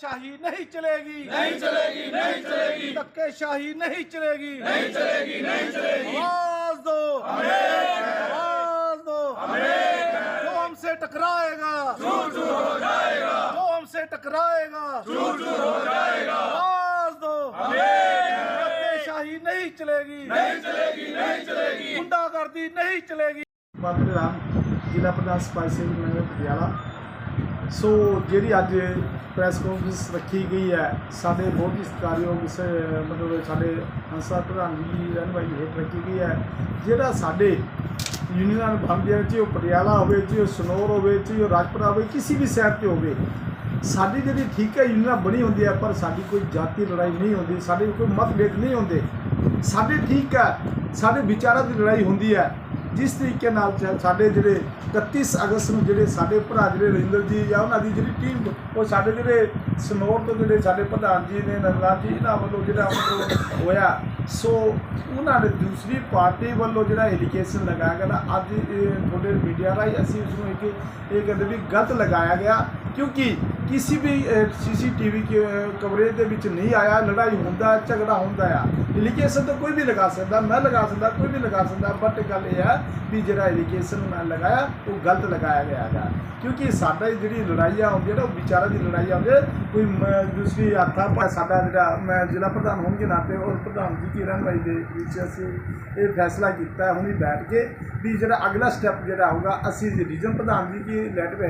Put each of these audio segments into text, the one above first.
ਧੱਕੇਸ਼ਾਹੀ ਨਹੀਂ ਚਲੇਗੀ ਨਹੀਂ ਚਲੇਗੀ ਨਹੀਂ ਚਲੇਗੀ ਧੱਕੇਸ਼ਾਹੀ ਨਹੀਂ ਚਲੇਗੀ ਨਹੀਂ ਚਲੇਗੀ ਨਹੀਂ ਚਲੇਗੀ आवाज दो आवाज दो जो हमसे टकराएगा चूर चूर हो जाएगा जो हमसे टकराएगा चूर चूर हो जाएगा आवाज दो धक्केशाही नहीं चलेगी नहीं चलेगी नहीं चलेगी गुंडागर्दी नहीं चलेगी ਬਾਬਰ ਰਾਮ ਜ਼ਿਲ੍ਹਾ ਪ੍ਰਧਾਨ ਸਪਾਈ ਸਿੰਘ ਨਗਰ ਪਟਿਆਲਾ ਸੋ ਜਿਹੜੀ ਅੱਜ ਪ੍ਰੈਸ ਕਾਨਫਰੰਸ ਰੱਖੀ ਗਈ ਹੈ, ਸਾਡੇ ਬਹੁਤ ਹੀ ਸਤਿਕਾਰਯੋਗ ਮਤਲਬ ਸਾਡੇ ਹੰਸਾ ਪ੍ਰਧਾਨ ਜੀ ਰਹਿਨਵਾਈ ਹੇਠ ਰੱਖੀ ਗਈ ਹੈ, ਜਿਹੜਾ ਸਾਡੇ ਯੂਨੀਅਨ ਬੰਦੇ ਚ ਉਹ ਪਟਿਆਲਾ ਹੋਵੇ ਜੀ, ਉਹ ਸਨੌਰ ਹੋਵੇ ਜੀ, ਉਹ ਰਾਜਪੁਰਾ ਹੋਵੇ, ਕਿਸੇ ਵੀ ਸ਼ਹਿਰ ਤੇ ਹੋਵੇ, ਸਾਡੀ ਜਿਹੜੀ ਠੀਕ ਹੈ, ਯੂਨੀਅਨ ਬਣੀ ਹੁੰਦੀ ਹੈ, ਪਰ ਸਾਡੀ ਕੋਈ ਜਾਤੀ ਲੜਾਈ ਨਹੀਂ ਹੁੰਦੀ, ਸਾਡੇ ਕੋਈ ਮਤਭੇਦ ਨਹੀਂ ਹੁੰਦੇ। ਸਾਡੇ ਠੀਕ ਹੈ, ਸਾਡੇ ਵਿਚਾਰਾਂ ਦੀ ਲੜਾਈ ਹੁੰਦੀ ਹੈ ਜਿਸ ਤਰੀਕੇ ਨਾਲ ਸਾਡੇ ਜਿਹੜੇ 31 ਅਗਸਤ ਨੂੰ ਜਿਹੜੇ ਸਾਡੇ ਭਰਾ ਜਿਹੜੇ ਰਜਿੰਦਰ ਜੀ ਜਾਂ ਉਹਨਾਂ ਦੀ ਜਿਹੜੀ ਟੀਮ ਉਹ ਸਾਡੇ ਜਿਹੜੇ ਸਨੋਰ ਤੋਂ ਜਿਹੜੇ ਸਾਡੇ ਪ੍ਰਧਾਨ ਜੀ ਨੇ ਨੰਦਲਾਲ ਜੀ ਇਹਨਾਂ ਵੱਲੋਂ ਜਿਹੜਾ ਮਤਲਬ ਹੋਇਆ। ਸੋ ਉਹਨਾਂ ਨੇ ਦੂਸਰੀ ਪਾਰਟੀ ਵੱਲੋਂ ਜਿਹੜਾ ਐਲੀਗੇਸ਼ਨ ਲਗਾਇਆ ਗਿਆ ਅੱਜ ਤੁਹਾਡੇ ਮੀਡੀਆ ਰਾਹੀਂ ਅਸੀਂ ਉਸ ਨੂੰ ਇੱਕ, ਇਹ ਕਹਿੰਦੇ ਵੀ ਗਲਤ ਲਗਾਇਆ ਗਿਆ। ਕਿਉਂਕਿ ਕਿਸੇ ਵੀ ਸੀਸੀਟੀਵੀ ਕਵਰੇਜ ਦੇ ਵਿੱਚ ਨਹੀਂ ਆਇਆ, ਲੜਾਈ ਹੁੰਦਾ, ਝਗੜਾ ਹੁੰਦਾ ਆ ਐਲੀਗੇਸ਼ਨ ਤਾਂ ਕੋਈ ਵੀ ਲਗਾ ਸਕਦਾ, ਮੈਂ ਲਗਾ ਸਕਦਾ, ਕੋਈ ਵੀ ਲਗਾ ਸਕਦਾ ਬਟ ਗੱਲ ਇਹ ਹੈ ਵੀ ਜਿਹੜਾ ਐਲੀਗੇਸ਼ਨ ਮੈਂ ਲਗਾਇਆ, ਉਹ ਗਲਤ ਲਗਾਇਆ ਗਿਆ ਹੈਗਾ ਕਿਉਂਕਿ ਸਾਡਾ ਜਿਹੜੀ ਲੜਾਈਆਂ ਹੁੰਦੀਆਂ ਨਾ, ਉਹ ਵਿਚਾਰਾਂ ਦੀ ਲੜਾਈਆਂ ਹੁੰਦੀ ਹੈ। ਕੋਈ ਮ- ਦੂਸਰੀ ਹੱਥਾਂ ਪਰ ਸਾਡਾ ਜਿਹੜਾ, ਮੈਂ ਜ਼ਿਲ੍ਹਾ ਪ੍ਰਧਾਨ ਹੋਣ ਦੇ ਨਾਤੇ ਔਰ ਪ੍ਰਧਾਨ ਜੀ ਦੀ ਰਹਿਨਮਾਈ ਦੇ ਵਿੱਚ ਅਸੀਂ ਇਹ ਫੈਸਲਾ ਕੀਤਾ, ਹੁਣੀ ਬੈਠ ਕੇ ਵੀ ਜਿਹੜਾ ਅਗਲਾ ਸਟੈਪ ਜਿਹੜਾ ਹੋਊਗਾ ਅਸੀਂ ਰੀਜਨ ਪ੍ਰਧਾਨ ਜੀ ਕੀ ਲੈਟ ਪੈ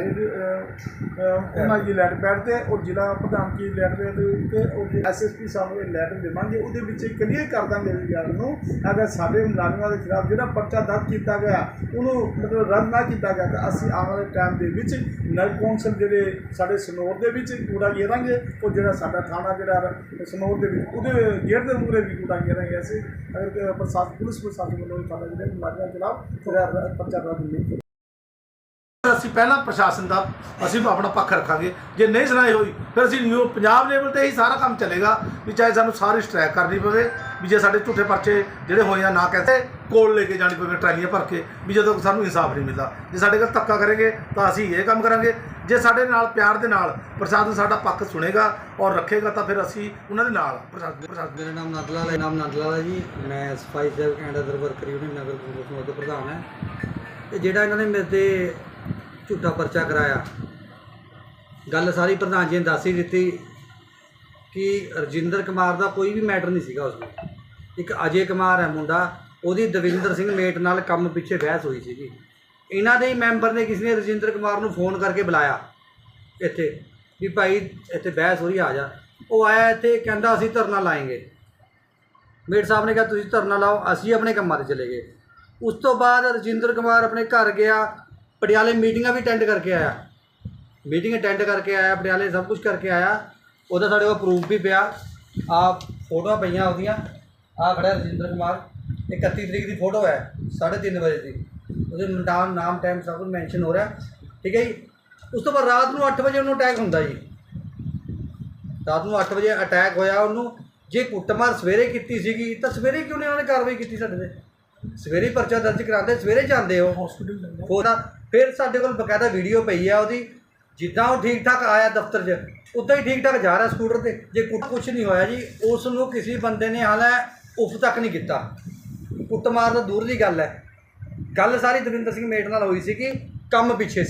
ਉਹਨਾਂ ਦੀ ਲੈਟ ਪੈਡ ਤੇ ਔਰ ਜ਼ਿਲ੍ਹਾ ਪ੍ਰਧਾਨ ਕੀ ਲੈਟ ਪੈਡ ਦੇ ਉੱਤੇ ਔਰ ਐਸਐਸਪੀ ਸਾਹਿਬ ਨੂੰ ਇਹ ਲੈਟਰ ਦੇਵਾਂਗੇ, ਉਹਦੇ ਵਿੱਚ ਕਲੀਅਰ ਕਰ ਦਾਂਗੇ ਇਸ ਗੱਲ ਨੂੰ ਅਗਰ ਸਾਡੇ ਮੁਲਾਜ਼ਮਾਂ ਦੇ ਖਿਲਾਫ ਜਿਹੜਾ ਪਰਚਾ ਦਰਜ ਕੀਤਾ ਗਿਆ, ਉਹਨੂੰ ਮਤਲਬ ਰੱਦ ਨਾ ਕੀਤਾ ਗਿਆ, ਤਾਂ ਅਸੀਂ ਆਉਣ ਵਾਲੇ ਟਾਈਮ ਦੇ ਵਿੱਚ ਨਗਰ ਕੌਂਸਲ ਜਿਹੜੇ ਸਾਡੇ ਸਨੌਰ ਦੇ ਵਿੱਚ ਕੂੜਾ ਗੇਰਾਂਗੇ, ਉਹ ਜਿਹੜਾ ਸਾਡਾ ਥਾਣਾ ਜਿਹੜਾ ਸਨੌਰ ਦੇ ਵਿੱਚ, ਉਹਦੇ ਗੇਟ ਦੇ ਮੂਹਰੇ ਵੀ ਕੂੜਾ ਗੇਰਾਂਗੇ ਅਸੀਂ। ਅਗਰ ਪ੍ਰਸ਼ਾਸਨ, ਪੁਲਿਸ ਪ੍ਰਸ਼ਾਸਨ ਵੱਲੋਂ ਸਾਡਾ ਜਿਹੜੇ ਮੁਲਾਜ਼ਮਾਂ ਖਿਲਾਫ ਜਿਹੜਾ ਪਰਚਾ ਰੱਦ ਨਹੀਂ ਕੀਤਾ। ਅਸੀਂ ਪਹਿਲਾਂ ਪ੍ਰਸ਼ਾਸਨ ਦਾ, ਅਸੀਂ ਆਪਣਾ ਪੱਖ ਰੱਖਾਂਗੇ। ਜੇ ਨਹੀਂ ਸੁਣਾਈ ਹੋਈ, ਫਿਰ ਅਸੀਂ ਨਿਊ ਪੰਜਾਬ ਲੈਵਲ ਤੇ ਹੀ ਸਾਰਾ ਕੰਮ ਚੱਲੇਗਾ ਵੀ ਚਾਹੇ ਸਾਨੂੰ ਸਾਰੀ ਸਟ੍ਰੈਕ ਕਰਨੀ ਪਵੇ, ਵੀ ਜੇ ਸਾਡੇ ਝੂਠੇ ਪਰਚੇ ਜਿਹੜੇ ਹੋਏ ਆ ਨਾ ਕਹਤੇ ਕੋਲ ਲੈ ਕੇ ਜਾਣੀ ਪਵੇ, ਟਰਾਲੀਆਂ ਭਰ ਕੇ, ਵੀ ਜਦੋਂ ਸਾਨੂੰ ਇਨਸਾਫ ਨਹੀਂ ਮਿਲਦਾ। ਜੇ ਸਾਡੇ ਕੋਲ ਧੱਕਾ ਕਰਨਗੇ, ਤਾਂ ਅਸੀਂ ਇਹ ਕੰਮ ਕਰਾਂਗੇ। ਜੇ ਸਾਡੇ ਨਾਲ, ਪਿਆਰ ਦੇ ਨਾਲ ਪ੍ਰਸ਼ਾਸਨ ਸਾਡਾ ਪੱਖ ਸੁਣੇਗਾ ਔਰ ਰੱਖੇਗਾ, ਤਾਂ ਫਿਰ ਅਸੀਂ ਉਹਨਾਂ ਦੇ ਨਾਲ ਪ੍ਰਸ਼ਾਸਨ ਮੇਰਾ ਨਾਮ ਨੰਦ ਹੈ, ਨਾਮ ਨੰਦ ਹੈ ਜੀ। ਮੈਂ ਸਫ਼ਾਈ ਸੇਵਕ ਐਂਡ ਅਦਰ ਵਰਕਰ ਯੂਨੀਅਨ ਨਗਰ ਕੌਂਸਲ ਦਾ ਪ੍ਰਧਾਨ ਹੈ। ਤੇ ਜਿਹੜਾ ਇਹਨਾਂ ਨੇ ਮੇਰੇ ਤੇ ਝੂਠਾ ਪਰਚਾ ਕਰਾਇਆ। ਗੱਲ ਸਾਰੀ ਪ੍ਰਧਾਨ ਜੀ ਨੇ ਦੱਸ ਹੀ ਦਿੱਤੀ ਕਿ ਰਜਿੰਦਰ ਕੁਮਾਰ ਦਾ ਕੋਈ ਵੀ ਮੈਟਰ ਨਹੀਂ ਸੀਗਾ ਉਸ ਵਿੱਚ। ਇੱਕ ਅਜੇ ਕੁਮਾਰ ਹੈ ਮੁੰਡਾ, ਉਹਦੀ ਦਵਿੰਦਰ ਸਿੰਘ ਮੇਟ ਨਾਲ ਕੰਮ ਪਿੱਛੇ ਬਹਿਸ ਹੋਈ ਸੀਗੀ। ਇਹਨਾਂ ਦੇ ਹੀ ਮੈਂਬਰ ਨੇ ਕਿਸੇ ਨੇ ਰਜਿੰਦਰ ਕੁਮਾਰ ਨੂੰ ਫੋਨ ਕਰਕੇ ਬੁਲਾਇਆ ਇੱਥੇ ਵੀ ਭਾਈ ਇੱਥੇ ਬਹਿਸ ਹੋ ਰਹੀ ਆ ਜਾ। ਉਹ ਆਇਆ ਇੱਥੇ, ਕਹਿੰਦਾ ਅਸੀਂ ਧਰਨਾ ਲਾਏਂਗੇ। ਮੇਟ ਸਾਹਿਬ ਨੇ ਕਿਹਾ, ਤੁਸੀਂ ਧਰਨਾ ਲਾਓ, ਅਸੀਂ ਆਪਣੇ ਕੰਮਾਂ ਤੇ ਚਲੇ ਗਏ। ਉਸ ਤੋਂ ਬਾਅਦ ਰਜਿੰਦਰ ਕੁਮਾਰ ਆਪਣੇ ਘਰ ਗਿਆ ਪਟਿਆਲੇ ਮੀਟਿੰਗਾਂ ਵੀ ਅਟੈਂਡ ਕਰਕੇ ਆਇਆ। ਮੀਟਿੰਗ ਅਟੈਂਡ ਕਰਕੇ ਆਇਆ ਪਟਿਆਲੇ ਸਭ ਕੁਝ ਕਰਕੇ ਆਇਆ। ਉਹਦਾ ਸਾਡੇ ਕੋਲ ਪ੍ਰੂਫ ਵੀ ਪਿਆ। ਆ ਫੋਟੋਆਂ ਪਈਆਂ ਉਹਦੀਆਂ। ਆ ਖੜਾ ਰਜਿੰਦਰ ਕੁਮਾਰ। 31 ਤਰੀਕ ਦੀ ਫੋਟੋ ਹੈ 3:30 ਵਜੇ ਦੀ। ਉਹਦੇ ਨਾਮ ਨਾਮ ਟਾਈਮ ਸਭ ਕੁਝ ਮੈਂਸ਼ਨ ਹੋ ਰਿਹਾ। ਠੀਕ ਹੈ ਜੀ? ਉਸ ਤੋਂ ਬਾਅਦ ਰਾਤ ਨੂੰ 8 ਵਜੇ ਉਹਨੂੰ ਅਟੈਕ ਹੁੰਦਾ ਜੀ। ਰਾਤ ਨੂੰ 8 ਵਜੇ ਅਟੈਕ ਹੋਇਆ ਉਹਨੂੰ। ਜੇ ਕੁੱਟਮਾਰ ਸਵੇਰੇ ਕੀਤੀ ਸੀਗੀ ਤਾਂ ਸਵੇਰੇ ਕਿਉਂ ਨਹੀਂ ਉਹਨਾਂ ਨੇ ਕਾਰਵਾਈ ਕੀਤੀ ਸਾਡੇ ਤੇ? ਸਵੇਰੇ ਹੀ ਪਰਚਾ ਦਰਜ ਕਰਾਉਂਦੇ ਸਵੇਰੇ ਜਾਂਦੇ ਉਹ। ਹਸਪੀਟਲ ਉਹਦਾ ਫਿਰ ਸਾਡੇ ਕੋਲ ਬਕਾਇਦਾ ਵੀਡੀਓ ਪਈ ਆ ਉਹਦੀ, ਜਿੱਦਾਂ ਉਹ ਠੀਕ ਠਾਕ ਆਇਆ ਦਫ਼ਤਰ 'ਚ, ਉਦਾਂ ਹੀ ਠੀਕ ਠਾਕ ਜਾ ਰਿਹਾ ਸਕੂਟਰ ਤੇ, ਜੇ ਕੁੱਟ ਕੁਛ ਨਹੀਂ ਹੋਇਆ ਜੀ ਉਸ ਨੂੰ ਕਿਸੇ ਬੰਦੇ ਨੇ ਹਾਲੇ ਉਫ ਤੱਕ ਨਹੀਂ ਕੀਤਾ। ਕੁੱਟਮਾਰ ਤਾਂ ਦੂਰ ਦੀ ਗੱਲ ਹੈ। ਗੱਲ ਸਾਰੀ ਦਵਿੰਦਰ ਸਿੰਘ ਮੇਟ ਨਾਲ ਹੋਈ ਸੀ ਕਿ ਕੰਮ ਪਿੱਛੇ ਸੀ।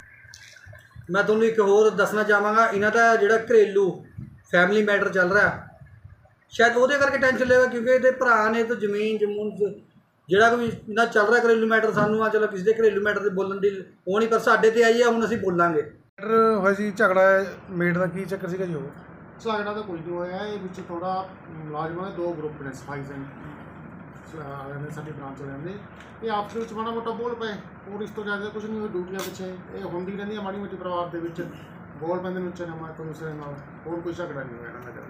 ਮੈਂ ਤੁਹਾਨੂੰ ਇੱਕ ਹੋਰ ਦੱਸਣਾ ਚਾਹਾਂਗਾ, ਇਹਨਾਂ ਦਾ ਜਿਹੜਾ ਘਰੇਲੂ ਫੈਮਿਲੀ ਮੈਟਰ ਚੱਲ ਰਿਹਾ, ਸ਼ਾਇਦ ਉਹਦੇ ਕਰਕੇ ਟੈਨਸ਼ਨ ਲੈਗਾ ਕਿਉਂਕਿ ਇਹਦੇ ਭਰਾ ਨੇ ਤਾਂ ਜ਼ਮੀਨ ਜਮੂਨ ਜਿਹੜਾ ਵੀ ਇਹਨਾਂ ਚੱਲ ਰਿਹਾ ਘਰੇਲੂ ਮੈਟਰ ਸਾਨੂੰ ਆ ਚਲੋ ਕਿਸੇ ਦੇ ਘਰੇਲੂ ਮੈਟਰ ਤੇ ਬੋਲਣ ਦੀ ਉਹ ਨਹੀਂ ਪਰ ਸਾਡੇ ਤੇ ਆਈ ਆ ਹੁਣ ਅਸੀਂ ਬੋਲਾਂਗੇ। ਮੈਟਰ ਹੋਇਆ ਸੀ ਝਗੜਾ ਮੇਟ ਦਾ ਕੀ ਚੱਕਰ ਸੀਗਾ ਜੀ ਉਹ? ਝਗੜਾ ਤਾਂ ਕੋਈ ਨਹੀਂ ਹੋਇਆ ਇਹ ਵਿੱਚ ਥੋੜਾ ਮੁਲਾਜ਼ਮਾਂ ਦੇ ਦੋ ਗਰੁੱਪ ਨੇ ਸਫ਼ਾਈ ਸਿੰਘ ਨੇ ਸਾਡੀ ਬ੍ਰਾਂਚ ਵਾਲਿਆਂ ਦੇ। ਇਹ ਆਪਸ ਵਿੱਚ ਮਾੜਾ ਮੋਟਾ ਬੋਲ ਪਏ ਹੋਰ ਇਸ ਤੋਂ ਜ਼ਿਆਦਾ ਕੁਝ ਨਹੀਂ ਹੋਈ ਡਿਊਟੀਆਂ ਪਿੱਛੇ ਇਹ ਹੁੰਦੀ ਰਹਿੰਦੀਆਂ ਮਾੜੀ ਮੋਟੀ ਪਰਿਵਾਰ ਦੇ ਵਿੱਚ ਬੋਲ ਪੈਂਦੇ ਨੇ ਉੱਚੇ ਨਾਲ ਇੱਕ ਦੂਸਰੇ ਨਾਲ ਹੋਰ ਕੋਈ ਝਗੜਾ ਨਹੀਂ ਹੋਇਆ ਇਹਨਾਂ ਦਾ।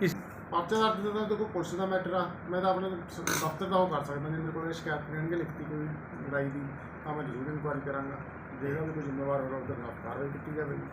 ਇਸ- ਪਰਚੇ ਦਰਜ ਦਾ ਤਾਂ ਕੋਈ ਪੁਲਿਸ ਦਾ ਮੈਟਰ ਆ। ਮੈਂ ਤਾਂ ਆਪਣੇ ਦਫ਼ਤਰ ਦਾ ਉਹ ਕਰ ਸਕਦਾ, ਜੇ ਮੇਰੇ ਕੋਲ ਸ਼ਿਕਾਇਤ ਦੇਣਗੇ ਲਿਖਤੀ ਕੋਈ ਲੜਾਈ ਦੀ, ਤਾਂ ਮੈਂ ਜ਼ਰੂਰ ਇਨਕੁਆਇਰੀ ਕਰਾਂਗਾ। ਜਿਹੜਾ ਵੀ ਕੋਈ ਜ਼ਿੰਮੇਵਾਰ ਹੋਵੇਗਾ ਉਹਦੇ ਖਿਲਾਫ ਕਾਰਵਾਈ ਕੀਤੀ ਜਾਵੇਗੀ।